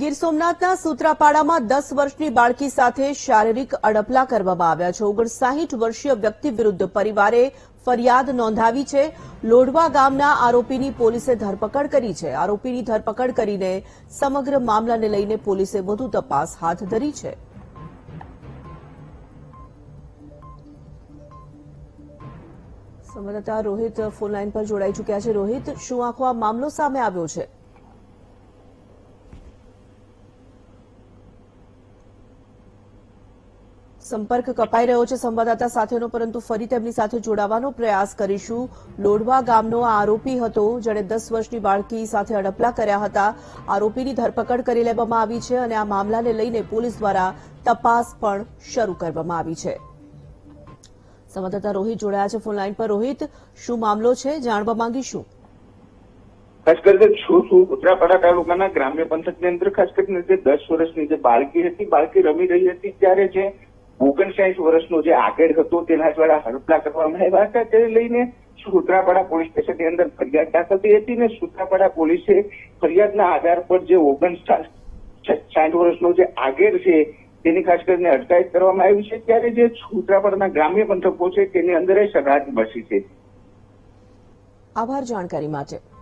ગીર સોમનાથના સૂત્રાપાડામાં દસ વર્ષની બાળકી સાથે શારીરિક અડપલા કરવામાં આવ્યા છે. ઓગણસાહીઠ વર્ષીય વ્યક્તિ વિરુદ્ધ પરિવારે ફરિયાદ નોંધાવી છે. લોઢવા ગામના આરોપીની પોલીસે ધરપકડ કરી છે. આરોપીની ધરપકડ કરીને સમગ્ર મામલાને લઈને પોલીસે વધુ તપાસ હાથ ધરી છે. સંવાદદાતા રોહિત ફોનલાઈન પર જોડાઈ ચૂક્યા છે. રોહિત, શું આખો આ મામલો સામે આવ્યો છે? સંપર્ક કપાઈ રહ્યો છે સંવાદદાતા સાથેનો, પરંતુ ફરી તેમની સાથે જોડાવાનો પ્રયાસ કરીશું. લોઢવા ગામનો આ આરોપી હતો જેણે દસ વર્ષની બાળકી સાથે અડપલા કર્યા હતા. આરોપીની ધરપકડ કરી લેવામાં આવી છે અને આ મામલાને લઈને પોલીસ દ્વારા તપાસ પણ શરૂ કરવામાં આવી છે. સંવાદદાતા રોહિત જોડાયા છે ફોનલાઈન પર. રોહિત, શું મામલો છે? જાણવા માંગીશું. ખાસ કરીને છું છું ઉત્તરાપાડા તાલુકાના ગ્રામ્ય પંથકની અંદર, ખાસ કરીને જે દસ વર્ષની જે બાળકી હતી, બાળકી રમી રહી હતી ત્યારે જે ઓગણસાઠ વર્ષનો જે આગળ હતો તેના દ્વારા હડપલા કરવામાં આવ્યા હતા. તેને લઈને સુત્રાપાડા પોલીસ સ્ટેશનની અંદર ફરિયાદ દાખલ થઈ હતી ને સુત્રાપાડા પોલીસે ફરિયાદના આધાર પર જે ઓગણસાઠ સાઠ વર્ષનો જે આગેર છે તેની ખાસ કરીને અટકાયત કરવામાં આવી છે. ત્યારે જે સુત્રાપાડાના ગ્રામ્ય પંથકો છે તેની અંદર એ બસી છે. આભાર જાણકારી માટે.